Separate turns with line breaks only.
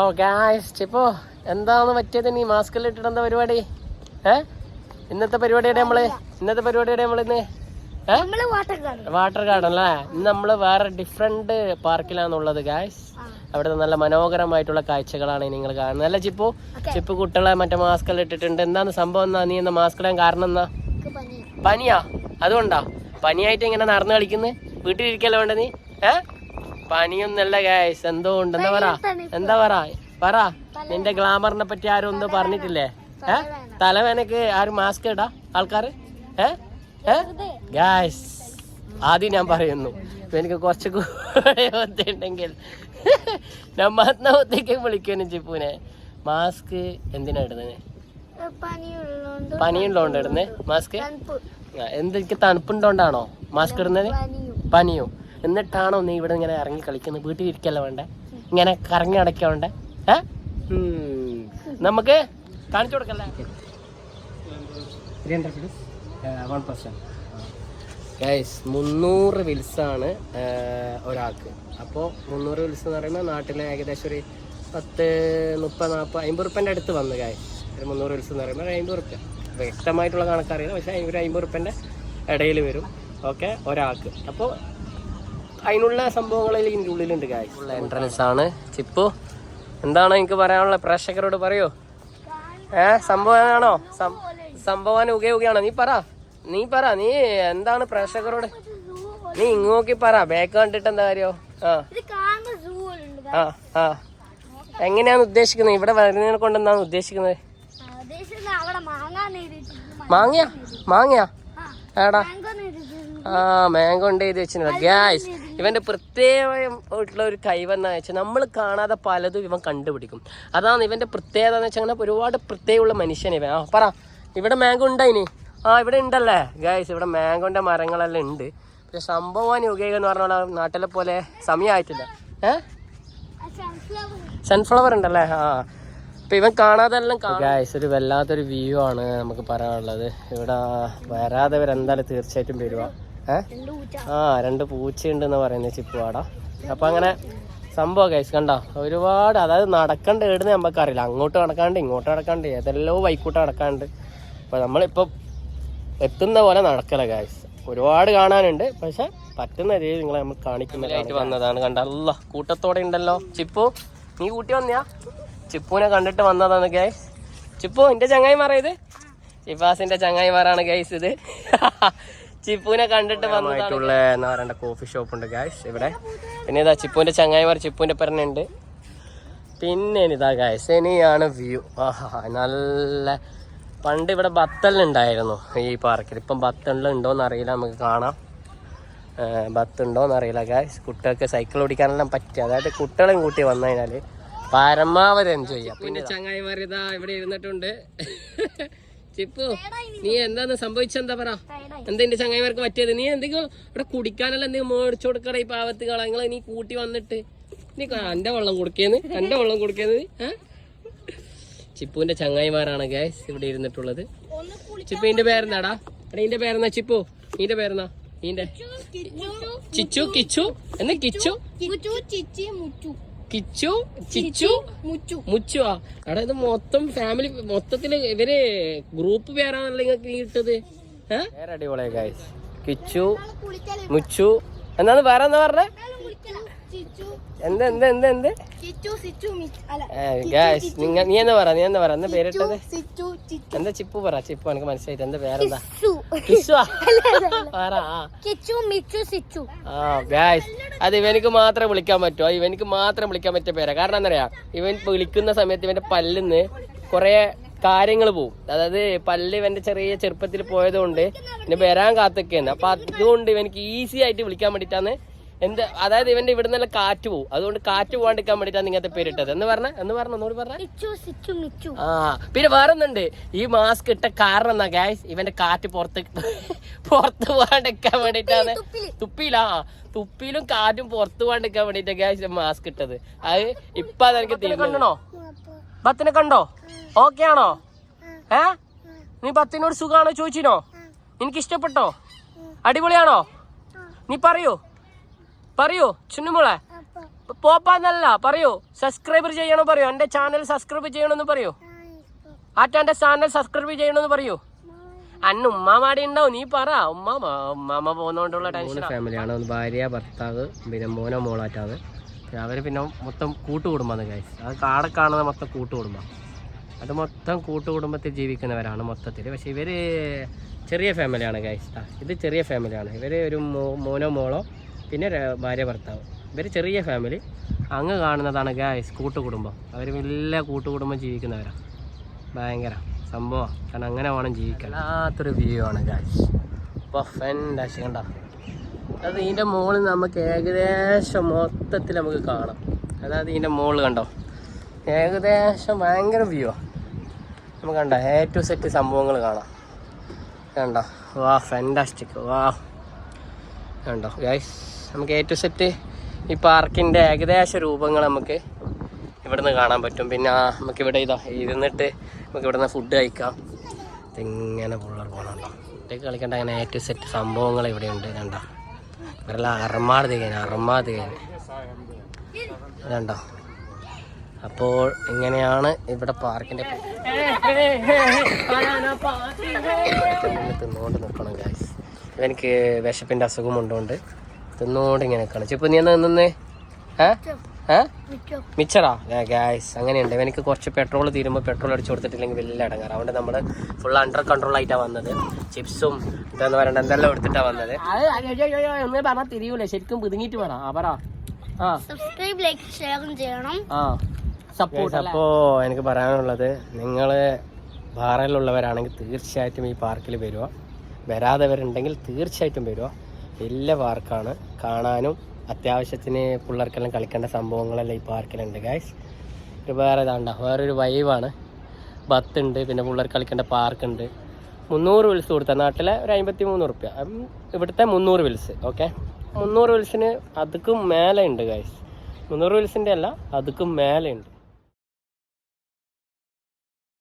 ഓ guys ചിപ്പോ എന്താണ് പറ്റിയത്? നീ മാസ്കെല്ലാം ഇട്ടിട്ട് എന്താ പരിപാടി? ഏ? ഇന്നത്തെ പരിപാടിയുടെ നമ്മൾ ഇന്നത്തെ പരിപാടിയുടെ ഏ?
വാട്ടർ
ഗാർഡൻ അല്ലേ ഇന്ന് നമ്മൾ വേറെ ഡിഫറെന്റ് പാർക്കിലാണുള്ളത് ഗായ്സ് അവിടുത്തെ നല്ല മനോഹരമായിട്ടുള്ള കാഴ്ചകളാണ് നിങ്ങൾ കാണുന്നത്. അല്ല ചിപ്പു? ചിപ്പു കുട്ടികളെ മറ്റേ മാസ്ക് എല്ലാം ഇട്ടിട്ടുണ്ട്. എന്താണ് സംഭവം എന്നാ? നീ എന്നാ മാസ്ക് ഇടാൻ കാരണം എന്നാ പനിയാ. അതുകൊണ്ടാ? പനിയായിട്ട് ഇങ്ങനെ നടന്നു കളിക്കുന്നത് വീട്ടിലിരിക്കല്ലോ വേണ്ട നീ? ഏ? പനിയൊന്നല്ല ഗായ്സ് എന്തോ ഉണ്ട് എന്താ പറ എന്താ പറ? പറ. നിന്റെ ഗ്ലാമറിനെ പറ്റി ആരും ഒന്നും പറഞ്ഞിട്ടില്ലേ? ഏ? തലവേനക്ക് ആരും മാസ്ക് ഇടാ? ആൾക്കാര്? ഏ? ഏ? ഗായ്സ് ആദ്യം ഞാൻ പറയുന്നു. എനിക്ക് കുറച്ച് ഉണ്ടെങ്കിൽ ഞാൻ മത്നവത്തേക്ക് വിളിക്കുന്നു ചിപ്പൂനെ മാസ്ക് എന്തിനാ ഇടുന്നത്
പനിയുള്ളതുകൊണ്ട്
ഇടുന്നത് മാസ്ക് എന്തെനിക്ക് തണുപ്പുണ്ടോണ്ടാണോ? മാസ്ക് ഇടുന്നത്?
പനിയോ.
എന്നിട്ടാണോ നീ ഇവിടെ ഇങ്ങനെ ഇറങ്ങി കളിക്കുന്നത്? വീട്ടിൽ ഇരിക്കല്ല വേണ്ടേ? ഇങ്ങനെ കറങ്ങി അടയ്ക്ക വേണ്ടേ? ഏ? ഉം. നമുക്ക് കാണിച്ചു കൊടുക്കല്ലേ? മുന്നൂറ് വിൽസാണ് ഒരാൾക്ക്. അപ്പോൾ മുന്നൂറ് വിൽസ് എന്ന് പറയുമ്പോൾ നാട്ടിലെ ഏകദേശം ഒരു പത്ത് മുപ്പത് നാൽപ്പത് അമ്പത് റുപ്യന്റെ അടുത്ത് വന്നു ഗൈസ് ഒരു മുന്നൂറ് വിൽസ് എന്ന് പറയുമ്പോൾ അമ്പത് റുപ്യ വ്യക്തമായിട്ടുള്ള കണക്കറിയില്ല പക്ഷേ ഒരു അമ്പത് റുപ്യന്റെ ഇടയിൽ വരും. ഓക്കെ ഒരാൾക്ക്. അപ്പോൾ അതിനുള്ള സംഭവങ്ങളിൽ ഇതിന്റെ ഉള്ളിലുണ്ട് ഉള്ള എൻട്രൻസ് ആണ്. ചിപ്പു എന്താണ് എനിക്ക് പറയാനുള്ള? പ്രേക്ഷകരോട് പറയോ. ഏ സംഭവമാണോ സംഭവം ഉകെ ഉകയാണോ. നീ പറ. നീ പറ. നീ എന്താണ് പ്രേക്ഷകരോട്? നീ ഇങ്ങോക്കി പറ. ബാക്ക് കണ്ടിട്ട് എന്താ കാര്യോ? ആ. ആ ആ. എങ്ങനെയാണ് ഉദ്ദേശിക്കുന്നത്? ഇവിടെ വരുന്നതിനെ കൊണ്ട് എന്താണ് ഉദ്ദേശിക്കുന്നത്? മാങ്ങയാ? മാങ്ങയാ?
ആടാ
ആ മാംഗോ ഉണ്ട് എഴുതി വെച്ചിട്ടുള്ള ഗ്യാസ് ഇവന്റെ പ്രത്യേകമായിട്ടുള്ള ഒരു കൈവെന്ന് വെച്ചാൽ നമ്മൾ കാണാതെ പലതും ഇവൻ കണ്ടുപിടിക്കും. അതാണ് ഇവന്റെ പ്രത്യേകത എന്ന് വെച്ചാൽ അങ്ങനെ ഒരുപാട് പ്രത്യേകമുള്ള മനുഷ്യൻ ഇവൻ. ആ പറ. ഇവിടെ മാംഗോ ഉണ്ടായിനി ആ ഇവിടെ ഉണ്ടല്ലേ? ഗൈസ് ഇവിടെ മാങ്കോന്റെ മരങ്ങളെല്ലാം ഉണ്ട്. പക്ഷെ സംഭവം യുഗേക എന്ന് പറഞ്ഞാൽ നാട്ടിലെ പോലെ സമയമായിട്ടില്ല ഏ? സൺഫ്ലവർ ഉണ്ടല്ലേ? ആ. അപ്പം ഇവൻ കാണാതെല്ലാം ഗൈസ് ഒരു വല്ലാത്തൊരു വ്യൂ ആണ് നമുക്ക് പറയാനുള്ളത്. ഇവിടെ വരാതെ ഇവരെന്തായാലും തീർച്ചയായിട്ടും വരുക ഏഹ്
രണ്ട് പൂച്ചയുണ്ട്
ആ രണ്ട് പൂച്ചയുണ്ടെന്ന് പറയുന്നത് ചിപ്പുവാട. അപ്പൊ അങ്ങനെ സംഭവം കൈസ് കണ്ട? ഒരുപാട് അതായത് നടക്കണ്ട ഏടുന്ന് നമുക്കറിയില്ല അങ്ങോട്ട് നടക്കാണ്ട് ഇങ്ങോട്ട് നടക്കാണ്ട് ഏതെല്ലോ വൈക്കൂട്ട് നടക്കാണ്ട്. അപ്പൊ നമ്മളിപ്പോ എത്തുന്ന പോലെ നടക്കല ഗൈസ് ഒരുപാട് കാണാനുണ്ട് പക്ഷെ പറ്റുന്ന രീതി നിങ്ങളെ നമ്മൾ കാണിക്കുന്നതായിട്ട് വന്നതാണ് കണ്ട? അല്ല കൂട്ടത്തോടെ ഉണ്ടല്ലോ. ചിപ്പു നീ കൂട്ടി വന്നിയാ? ചിപ്പുവിനെ കണ്ടിട്ട് വന്നതാണ് ഗൈസ് ചിപ്പു എന്റെ ചങ്ങായിമാരാ ഇത്? ചിപ്പാസിന്റെ ചങ്ങായിമാരാണ് ഗൈസ് ഇത്. ചിപ്പുവിനെ കണ്ടിട്ട് വന്നതായിട്ടുള്ള എന്ന് പറയണ്ട കോഫി ഷോപ്പ് ഉണ്ട് ഗായ്സ് ഇവിടെ. പിന്നെ ഇതാ ചിപ്പുവിന്റെ ചങ്ങായിമാർ ചിപ്പുവിന്റെ പെരനുണ്ട് പിന്നെ ഇതാ ഗായ്സ് ഇനിയാണ് വ്യൂ ആഹാ നല്ല പണ്ട് ഇവിടെ ബത്തലുണ്ടായിരുന്നു ഈ പാർക്കിൽ ഇപ്പം ബത്തലുണ്ടോന്ന് അറിയില്ല നമുക്ക് കാണാം. ബത്തുണ്ടോന്ന് അറിയില്ല ഗായ്സ് കുട്ടികൾക്ക് സൈക്കിൾ ഓടിക്കാനെല്ലാം പറ്റുക അതായത് കുട്ടികളെയും കൂട്ടി വന്നു കഴിഞ്ഞാൽ പരമാവധി എൻജോയ് ചെയ്യാം. പിന്നെ ചങ്ങായിമാർ ഇതാ ഇവിടെ ഇരുന്നിട്ടുണ്ട്. ചിപ്പു നീ എന്താന്ന് സംഭവിച്ചെന്താ പറ? എന്താ എന്റെ ചങ്ങായിമാർക്ക് പറ്റിയത്? നീ എന്തെങ്കിലും ഇവിടെ കുടിക്കാനല്ല എന്തെങ്കിലും മേടിച്ചു കൊടുക്കട ഈ പാവത്ത് നിങ്ങളെ നീ കൂട്ടി വന്നിട്ട് നീ എന്റെ വെള്ളം കുടിക്കേന്ന്? എന്റെ വെള്ളം കുടിക്കുന്നത് ചിപ്പുവിന്റെ ചങ്ങായിമാരാണ് ഗൈസ് ഇവിടെ ഇരുന്നിട്ടുള്ളത്. ചിപ്പു ഇതിന്റെ പേരെന്താടാ? എടാ ഇതിന്റെ പേരെന്നാ ചിപ്പു? നിന്റെ പേരെന്നാ നിന്റെ ചിച്ചു കിച്ചു? എന്നാ കിച്ചു
കിച്ചു ചിച്ചി മുച്ചു. മുച്ചു
ആ. എടാ ഇത് മൊത്തം ഫാമിലി മൊത്തത്തിൽ ഇവർ ഗ്രൂപ്പ് പേരാണല്ലോ നിങ്ങൾക്ക് ഇട്ടത്. ഏഹ് കിച്ചു മുച്ചു. എന്നാണ് വേറെ എന്താ പറഞ്ഞേ? എന്ത് എന്ത് എന്ത് എന്ത്? ഗൈസ് നിങ്ങൾ നീ എന്താ പറ നീ എന്താ പറ എന്താ പേരിട്ടത്? എന്താ ചിപ്പു പറ ചിപ്പു എനിക്ക് മനസ്സിലായിട്ട് എന്താ പേരെന്താ? ആ? ഗായ്സ് അത് ഇവനിക്ക് മാത്രമേ വിളിക്കാൻ പറ്റുമോ ഇവനിക്ക് മാത്രം വിളിക്കാൻ പറ്റിയ പേരാ. കാരണം എന്താ ഇവൻ വിളിക്കുന്ന സമയത്ത് ഇവന്റെ പല്ലിന്ന് കുറെ കാര്യങ്ങൾ പോവും. അതായത് പല്ല് ഇവന്റെ ചെറിയ ചെറുപ്പത്തിൽ പോയതുകൊണ്ട് ഇനി വരാൻ കാത്തൊക്കെയാണ്. അപ്പൊ അതുകൊണ്ട് ഇവനിക്ക് ഈസി ആയിട്ട് വിളിക്കാൻ വേണ്ടിട്ടാണ് എന്ത് അതായത് ഇവന്റെ ഇവിടെ നല്ല കാറ്റ് പോവും. അതുകൊണ്ട് കാറ്റ് പോകാണ്ടിരിക്കാൻ വേണ്ടിട്ടാണ് ഇങ്ങനത്തെ പേരിട്ടത്. എന്ന് പറഞ്ഞ എന്ന് പറഞ്ഞ ഒന്നുകൂടി പറഞ്ഞ. ആ പിന്നെ വേറൊന്നുണ്ട്. ഈ മാസ്ക് ഇട്ട കാരണം എന്നാ ഗായ്സ് ഇവന്റെ കാറ്റ് പുറത്ത് പുറത്ത് പോകാണ്ടിരിക്കാൻ വേണ്ടിട്ടാണ് തുപ്പിയിലാ തുപ്പിയിലും കാറ്റും പുറത്ത് പോകാണ്ടിരിക്കാൻ വേണ്ടിട്ട് ഗായ്സ് മാസ്ക് ഇട്ടത്. അത് ഇപ്പൊ അതെനിക്ക് കണ്ടോ ബത്തിനെ കണ്ടോ? ഓക്കെ ആണോ? ഏ? നീ പത്തിനോട് സുഖാണോ ചോദിച്ചിനോ? എനിക്ക് ഇഷ്ടപ്പെട്ടോ അടിപൊളിയാണോ? നീ പറയൂ. പറയൂ ചുന്നുമോളെ പോപ്പാന്നല്ല പറയോ. സബ്സ്ക്രൈബർ ചെയ്യണം പറയോ. എന്റെ ചാനൽ സബ്സ്ക്രൈബ് ചെയ്യണമെന്ന് പറയോ. ആറ്റാന്റെ ചാനൽ സബ്സ്ക്രൈബ് ചെയ്യണമെന്ന് പറയോ. അന്ന് ഉമ്മാമാടി ഉണ്ടാവും നീ പറ. ഉമ്മ ഉമ്മാമ പോകുന്നോണ്ടുള്ള ടെൻഷൻ ഫാമിലിയാണ് ഭാര്യ ഭർത്താവ് പിന്നെ മോനോ മോളാറ്റാണ് അവർ പിന്നെ മൊത്തം കൂട്ടുകുടുംബമാണ് ഗൈസ് അത് കാടെ കാണുന്ന മൊത്തം കൂട്ടുകുടുംബം. അത് മൊത്തം കൂട്ടുകുടുംബത്തിൽ ജീവിക്കുന്നവരാണ് മൊത്തത്തിൽ. പക്ഷെ ഇവർ ചെറിയ ഫാമിലിയാണ് ഗൈസ് ഇത് ചെറിയ ഫാമിലിയാണ് ഇവർ ഒരു മോനോ മോളോ പിന്നെ ഭാര്യ ഭർത്താവ്. ഇവർ ചെറിയ ഫാമിലി അങ്ങ് കാണുന്നതാണ് ഗായ്സ് കൂട്ടുകുടുംബം. അവർ വലിയ കൂട്ടുകുടുംബം ജീവിക്കുന്നവരാണ് ഭയങ്കര സംഭവം. കാരണം അങ്ങനെ വേണം ജീവിക്കാൻ. വല്ലാത്തൊരു വ്യൂ ആണ് ഗായ്സ് ഫെൻഡാശി കണ്ട? അത് ഇതിന്റെ മുകളിൽ നമുക്ക് ഏകദേശം മൊത്തത്തിൽ നമുക്ക് കാണാം. അതായത് ഇതിന്റെ മുകളിൽ കണ്ടോ? ഏകദേശം ഭയങ്കര വ്യൂ നമുക്ക് കണ്ട? എ ടു സെറ്റ് സംഭവങ്ങൾ കാണാം. കണ്ടോ? വാ ഫെൻഡാസ്റ്റിക് വാ. കണ്ടോ? ഗൈസ് നമുക്ക് എ ടു സെറ്റ് ഈ പാർക്കിന്റെ ഏകദേശ രൂപങ്ങൾ നമുക്ക് ഇവിടുന്ന് കാണാൻ പറ്റും. പിന്നെ നമുക്ക് ഇവിടെ ഇതാ ഇരുന്നിട്ട് നമുക്ക് ഇവിടുന്ന് ഫുഡ് കഴിക്കാം. ഇങ്ങനെ പുള്ളർ പോകണമല്ലോ ഇതൊക്കെ കളിക്കേണ്ട അങ്ങനെ എ ടു സെറ്റ് സംഭവങ്ങൾ ഇവിടെ ഉണ്ട് കണ്ട? ഇവരെല്ലാം അറമാട് കഴിഞ്ഞു അറമാട് കഴിഞ്ഞു കണ്ടോ? അപ്പോൾ ഇങ്ങനെയാണ് ഇവിടെ പാർക്കിന്റെ തിന്നുകൊണ്ട് നിൽക്കണം ഗായ്സ് എനിക്ക് വിശപ്പിന്റെ അസുഖം ഉണ്ടോണ്ട്. തിന്നുകൊണ്ട് ഇങ്ങനെ കളിച്ചു. ഇപ്പൊ നീ എന്നാ നിന്നേ? ഏ? ഏ?
മിച്ചു.
മിച്ചറാ ഗായ്സ് അങ്ങനെയുണ്ട്. എനിക്ക് കുറച്ച് പെട്രോൾ തീരുമ്പോൾ പെട്രോൾ അടിച്ചു കൊടുത്തിട്ടില്ലെങ്കിൽ വലിയ അടങ്ങാറ് അതുകൊണ്ട് നമ്മൾ ഫുൾ അണ്ടർ കൺട്രോൾ ആയിട്ടാണ് വന്നത്. ചിപ്സും ഇതെന്ന് പറയണ്ട എന്തെല്ലാം എടുത്തിട്ടാണ് വന്നത്. പറഞ്ഞാൽ തിരിയൂല. ശരിക്കും പിതുങ്ങിയിട്ട് വേണം ആ. പറ ആ
സബ്സ്ക്രൈബ് ലൈക്ക് ഷെയറും ചെയ്യണം.
ആ. സപ്പോർട്ട് അപ്പോ എനിക്ക് പറയാനുള്ളത് നിങ്ങൾ ഭാറയിലുള്ളവരാണെങ്കിൽ തീർച്ചയായിട്ടും ഈ പാർക്കിൽ വരിക വരുന്നുണ്ടെങ്കിൽ തീർച്ചയായിട്ടും വരിക വലിയ പാർക്കാണ്. കാണാനും അത്യാവശ്യത്തിന് പിള്ളേർക്കെല്ലാം കളിക്കേണ്ട സംഭവങ്ങളെല്ലാം ഈ പാർക്കിലുണ്ട് ഗായ്സ് ഇത് വേറെ ഇതാണ്ട വേറൊരു വൈവാണ് ബത്തുണ്ട് പിന്നെ പിള്ളേർ കളിക്കേണ്ട പാർക്കുണ്ട് മുന്നൂറ് വിൽസ് കൊടുത്ത നാട്ടിലെ ഒരു അമ്പത്തി മൂന്ന് റുപ്യ ഇവിടുത്തെ മുന്നൂറ് വിൽസ് ഓക്കെ മുന്നൂറ് വിൽസിന് അതുക്കും മേലെ ഉണ്ട് ഗായ്സ് മുന്നൂറ് വിൽസിന്റെ അല്ല അതുക്കും മേലെ ഉണ്ട്.